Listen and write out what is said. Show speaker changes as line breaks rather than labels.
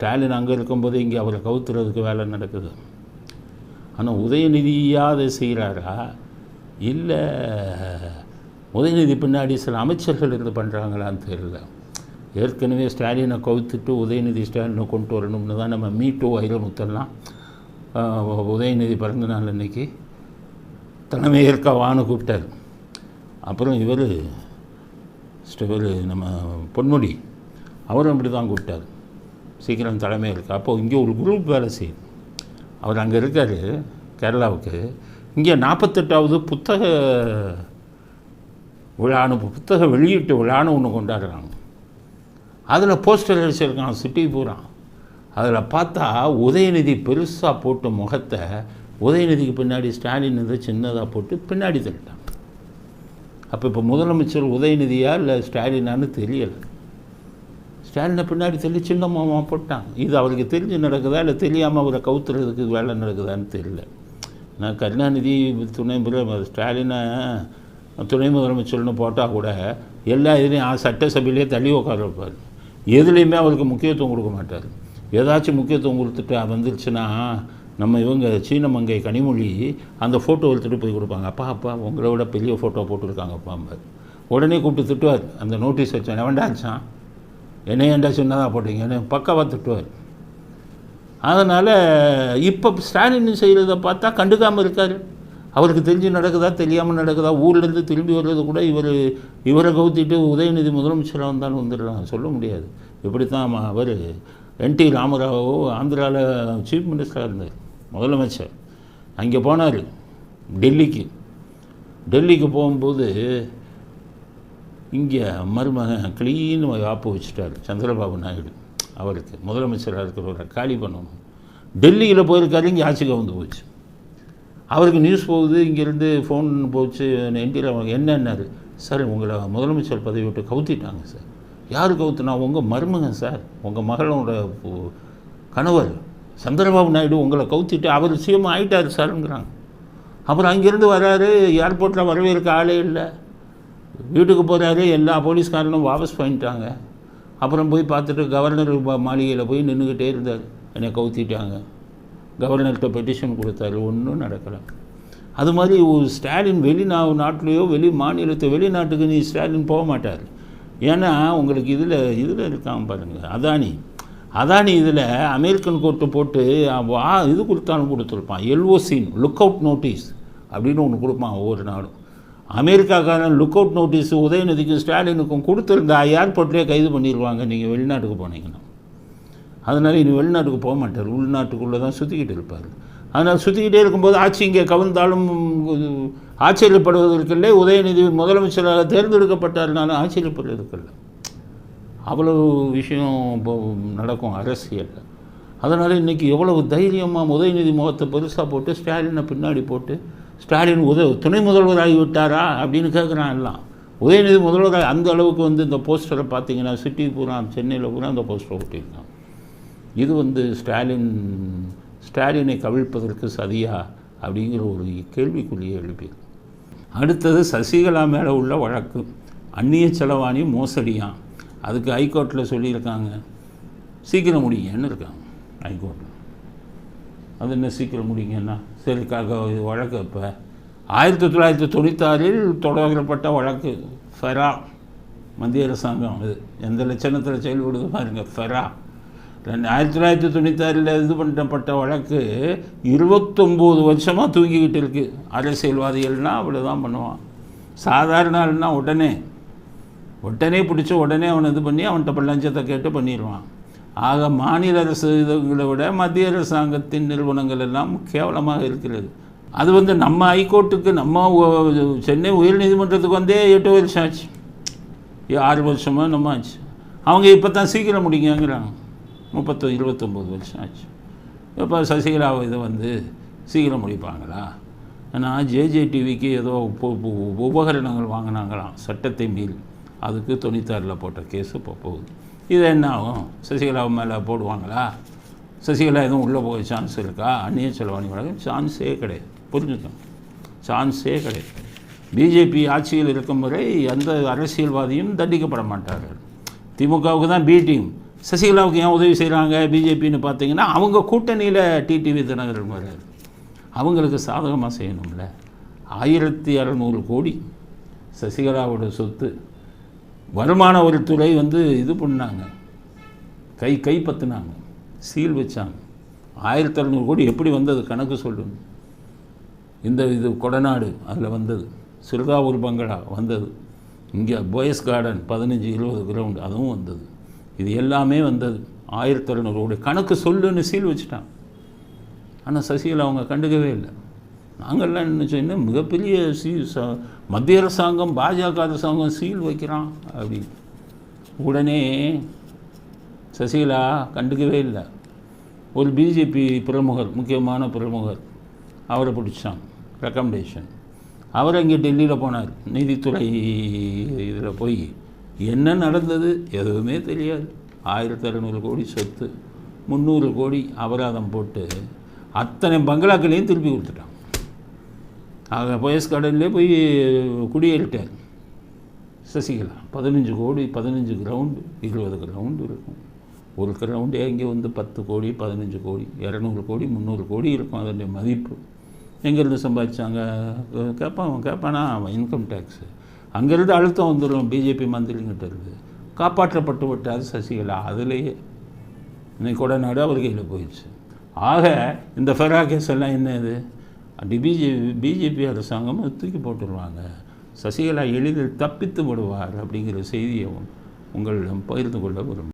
ஸ்டாலின் அங்கே இருக்கும்போது இங்கே அவரை கவுத்துறதுக்கு வேலை நடக்குது. ஆனால் உதயநிதியாவது செய்கிறாரா இல்லை உதயநிதி பின்னாடி சில அமைச்சர்கள் இருந்து பண்ணுறாங்களான்னு தெரியல. ஏற்கனவே ஸ்டாலினை கவுத்துட்டு உதயநிதி ஸ்டாலினை கொண்டு வரணும்னு தான் நம்ம மீட்டோ வைரமுத்தெல்லாம் உதயநிதி பிறந்த நாள் அன்னைக்கு தலைமை ஏற்க வான்னு கூப்பிட்டார். அப்புறம் இவர் இவர் நம்ம பொன்முடி அவரும் அப்படி தான் கூப்பிட்டார். சீக்கிரம் தலைமை இருக்குது அப்போது இங்கே ஒரு குரூப் வேலை செய்யும். அவர் அங்கே இருக்கார் கேரளாவுக்கு. இங்கே நாற்பத்தெட்டாவது புத்தக விழான்னு புத்தக வெளியீட்டு விழான்னு ஒன்று கொண்டாடுறாங்க. அதில் போஸ்டர் அடிச்சிருக்கான் சிட்டி பூரா. அதில் பார்த்தா உதயநிதி பெருசாக போட்ட முகத்தை உதயநிதிக்கு பின்னாடி ஸ்டாலின் இதை சின்னதாக போட்டு பின்னாடி தள்ளிட்டான். அப்போ இப்போ முதலமைச்சர் உதயநிதியா இல்லை ஸ்டாலினான்னு தெரியலை. ஸ்டாலினை பின்னாடி தள்ளி சின்ன மாமா போட்டான் இது அவருக்கு தெரிஞ்சு நடக்குதா இல்லை தெரியாமல் அவரை கவுத்துறதுக்கு வேலை நடக்குதான்னு தெரியல. நான் கருணாநிதி துணை முதலமைச்சர் ஸ்டாலினை துணை முதலமைச்சர்னு போட்டால் கூட எல்லா இதுலேயும் சட்டசபையிலே தள்ளி உட்கார வைப்பார். எதுலேயுமே அவருக்கு முக்கியத்துவம் கொடுக்க மாட்டார். ஏதாச்சும் முக்கியத்துவம் கொடுத்துட்டு வந்துருச்சுன்னா நம்ம இவங்க சீன மங்கை கனிமொழி அந்த ஃபோட்டோ எடுத்துகிட்டு போய் கொடுப்பாங்க. அப்பா அப்பா உங்களை விட பெரிய ஃபோட்டோ போட்டிருக்காங்கப்பா உடனே கூப்பிட்டு திட்டுவார். அந்த நோட்டீஸ் வச்சேன் எவன்டாச்சான் என்ன ஏன்டா சின்னதாக போட்டீங்கன்னு பக்காவாக திட்டுவார். அதனால் இப்போ ஸ்டாலின் செய்கிறத பார்த்தா கண்டுக்காமல் இருக்கார். அவருக்கு தெரிஞ்சு நடக்குதா தெரியாமல் நடக்குதா ஊர்லேருந்து திரும்பி வர்றது கூட இவர் இவரை கவுத்திட்டு உதயநிதி முதலமைச்சராக வந்தாலும் வந்துடலாம் சொல்ல முடியாது. இப்படித்தான் அவர் என்டி ராமராவோ ஆந்திராவில் சீஃப் மினிஸ்டராக இருந்தார் முதலமைச்சர். அங்கே போனார் டெல்லிக்கு. டெல்லிக்கு போகும்போது இங்கே மருமகன் க்ளீன் ஆப்பு வச்சுட்டார் சந்திரபாபு நாயுடு. அவருக்கு முதலமைச்சராக இருக்கிறவரை காலி பண்ணணும். டெல்லியில் போயிருக்காரு இங்கே ஆட்சி கவுந்து போச்சு. அவருக்கு நியூஸ் போகுது இங்கேருந்து ஃபோன் போச்சு என்டி அவங்க என்னன்னாரு. சார் உங்களை முதலமைச்சர் பதவி விட்டு கவுத்திட்டாங்க சார். யார் கவுத்துனா உங்கள் மருமகன் சார். உங்கள் மகளோட கணவர் சந்திரபாபு நாயுடு உங்களை கவுத்திட்டு அவர் சிஎம் ஆயிட்டார் சாருங்கிறாங்க. அப்புறம் அங்கேருந்து வராரு ஏர்போர்ட்டில் வரவேற்க ஆளே இல்லை. வீட்டுக்கு போகிறாரு எல்லா போலீஸ்காரனும் வாபஸ் பண்ணிட்டாங்க அப்புறம் போய் பார்த்துட்டு கவர்னர் மாளிகையில் போய் நின்றுக்கிட்டே இருந்தார். என்னை கவுத்திட்டாங்க. கவர்னர்கிட்ட பெட்டிஷன் கொடுத்தாரு. ஒன்றும் நடக்கலை. அது மாதிரி ஒரு ஸ்டாலின் வெளிநா நாட்டிலேயோ வெளி மாநிலத்தை வெளிநாட்டுக்கு நீ ஸ்டாலின் போக மாட்டார். ஏன்னா உங்களுக்கு இதில் இதில் இருக்கான் பாருங்கள் அதானி. அதானி இதில் அமெரிக்கன் கோர்ட்டு போட்டு வா இது கொடுத்தாலும் கொடுத்துருப்பான். எல்ஓசின் லுக் அவுட் நோட்டீஸ் அப்படின்னு ஒன்று கொடுப்பான் ஒவ்வொரு நாடும். அமெரிக்காக்காரன் லுக் அவுட் நோட்டீஸ் உதயநிதிக்கும் ஸ்டாலினுக்கும் கொடுத்துருந்தா ஏர்போர்ட்லேயே கைது பண்ணிடுவாங்க நீங்கள் வெளிநாட்டுக்கு போனீங்கன்னா. அதனால் இனி வெளிநாட்டுக்கு போக மாட்டார். உள்நாட்டுக்குள்ளே தான் சுற்றிக்கிட்டு இருப்பார். அதனால் சுற்றிக்கிட்டே இருக்கும்போது ஆட்சி இங்கே கவிழ்ந்தாலும் ஆச்சரியப்படுவதற்கில்லை. உதயநிதி முதலமைச்சராக தேர்ந்தெடுக்கப்பட்டார்னாலும் ஆச்சரியப்படுவதற்கில்லை அவ்வளவு விஷயம் இப்போ நடக்கும் அரசியலில். அதனால் இன்றைக்கி எவ்வளவு தைரியமாக உதயநிதி முகத்தை பெருசாக போட்டு ஸ்டாலினை பின்னாடி போட்டு ஸ்டாலின் உத துணை முதல்வராகிவிட்டாரா அப்படின்னு கேட்குறான் எல்லாம். உதயநிதி முதல்வராக அந்த அளவுக்கு வந்து இந்த போஸ்டரை பார்த்தீங்கன்னா சிட்டி பூரா சென்னையில் பூரா அந்த போஸ்டரை ஒட்டியிருக்கான். இது வந்து ஸ்டாலின் ஸ்டாலினை கவிழ்ப்பதற்கு சதியா அப்படிங்கிற ஒரு கேள்விக்குறியை எழுப்பியிருக்கு. அடுத்தது சசிகலா மேலே உள்ள வழக்கு. அந்நிய செலவாணி மோசடியாம். அதுக்கு ஹைகோர்ட்டில் சொல்லியிருக்காங்க. சீக்கிரம் முடியுங்கன்னு இருக்காங்க ஹைகோர்ட்டில் அது என்ன சீக்கிரம் முடிங்கன்னா சரி இது வழக்கு இப்போ. ஆயிரத்தி தொள்ளாயிரத்தி தொண்ணூத்தாறில் தொடரப்பட்ட வழக்கு ஃபெரா மத்திய அரசாங்கம் இது. எந்த லட்சணத்தில் செயல்படுது பாருங்க ஃபெரா. ரெண்டு ஆயிரத்தி தொள்ளாயிரத்தி தொண்ணூத்தாறில் இது பண்ணப்பட்ட வழக்கு இருபத்தொம்போது வருஷமாக தூங்கிக்கிட்டு இருக்குது அரசியல்வாதிகள்னால் அப்படி தான் பண்ணுவான். சாதாரண ஆள்னா உடனே உடனே பிடிச்சி உடனே அவனை இது பண்ணி அவன்கிட்ட லஞ்சத்தை கேட்டு பண்ணிடுவான். ஆக மாநில அரசு இதை விட மத்திய அரசாங்கத்தின் நிறுவனங்கள் எல்லாம் கேவலமாக இருக்கிறது. அது வந்து நம்ம ஹைகோர்ட்டுக்கு நம்ம சென்னை உயர்நீதிமன்றத்துக்கு வந்தே எட்டு வருஷம் ஆச்சு. ஆறு வருஷமாக நம்ம ஆச்சு. அவங்க இப்போ தான் சீக்கிரம் முடிங்கங்கிறாங்க முப்பத்தொ இருபத்தொம்போது வருஷம் ஆச்சு. இப்போ சசிகலா இதை வந்து சீக்கிரம் முடிப்பாங்களா? ஆனால் ஜேஜே டிவிக்கு ஏதோ உபகரணங்கள் வாங்கினாங்களாம். சட்டத்தை மீறி அதுக்கு தொண்ணூத்தாறில் போட்ட கேஸு இப்போ போகுது. இது என்ன ஆகும்? சசிகலா மேலே போடுவாங்களா? சசிகலா எதுவும் உள்ளே போக சான்ஸ் இருக்கா? அந்நிய செலவாணி வழக்கு சான்ஸே கிடையாது. புரிஞ்சுக்கணும். சான்ஸே கிடையாது. பிஜேபி ஆட்சியில் இருக்கும் வரை எந்த அரசியல்வாதியும் தண்டிக்கப்பட மாட்டார்கள். திமுகவுக்கு தான் பி டீம் சசிகலாவுக்கு ஏன் உதவி செய்கிறாங்க? பிஜேபின்னு பார்த்தீங்கன்னா அவங்க கூட்டணியில் டிடிவி தினகரன் வர்றாரு அவங்களுக்கு சாதகமாக செய்யணும்ல. ஆயிரத்தி இரநூறு கோடி சசிகலாவோட சொத்து. வருமான வரித்துறை வந்து இது பண்ணாங்க. கை கைப்பற்றினாங்க சீல் வச்சாங்க. ஆயிரத்தி அறநூறு கோடி எப்படி வந்தது? கணக்கு சொல்லுங்க. இந்த இது கொடநாடு அதில் வந்தது. சிறுதாவூர் பங்களா வந்தது. இங்கே போயஸ் கார்டன் பதினஞ்சு இருபது கிரவுண்ட் அதுவும் வந்தது. இது எல்லாமே வந்தது. ஆயிரத்தி அறநூறு கோடி. கணக்கு சொல்லுன்னு சீல் வச்சுட்டான். ஆனால் சசிகலா அவங்க கண்டுக்கவே இல்லை. நாங்கள்லாம் என்ன சொன்னால் மிகப்பெரிய சீ ச மத்திய அரசாங்கம் பாஜக அரசாங்கம் சீல் வைக்கிறான் அப்படின்னு உடனே சசிகலா கண்டுக்கவே இல்லை. ஒரு பிஜேபி பிரமுகர் முக்கியமான பிரமுகர் அவரை பிடிச்சாங்க ரெக்கமெண்டேஷன் அவர் அங்கே டெல்லியில் போனார் நீதித்துறை இதில் போய். என்ன நடந்தது எதுவுமே தெரியாது. ஆயிரத்தி அறநூறு கோடி சொத்து முந்நூறு கோடி அபராதம் போட்டு அத்தனை பங்களாக்களையும் திருப்பி கொடுத்துட்டான். ஆக போயஸ் கார்டன்லேயே போய் குடியேறிட்டார். சசிகலா பதினஞ்சு கோடி பதினஞ்சு கிரவுண்டு இருபது கிரவுண்டு இருக்கும். ஒரு கிரவுண்டே இங்கே வந்து பத்து கோடி பதினஞ்சு கோடி இரநூறு கோடி முந்நூறு கோடி இருக்கும். அதனுடைய மதிப்பு. எங்கேருந்து சம்பாதிச்சாங்க? கேட்பான் கேட்பானா. அவன் இன்கம் டேக்ஸு அங்கேருந்து அழுத்தம் வந்துடும். பிஜேபி மந்திரிங்கிட்ட இருந்து. காப்பாற்றப்பட்டு விட்டார் சசிகலா. அதுலேயே இன்னைக்கு கொடநாடு அவர் கையில் போயிடுச்சு. ஆக இந்த ஃபெரா கேஸ் எல்லாம் என்ன இது? அப்படி பிஜேபி பிஜேபி அரசாங்கம் தூக்கி போட்டுருவாங்க. சசிகலா எளிதில் தப்பித்து விடுவார் அப்படிங்கிற செய்தியை உங்களிடம் பகிர்ந்து கொள்ள விரும்புகிறேன்.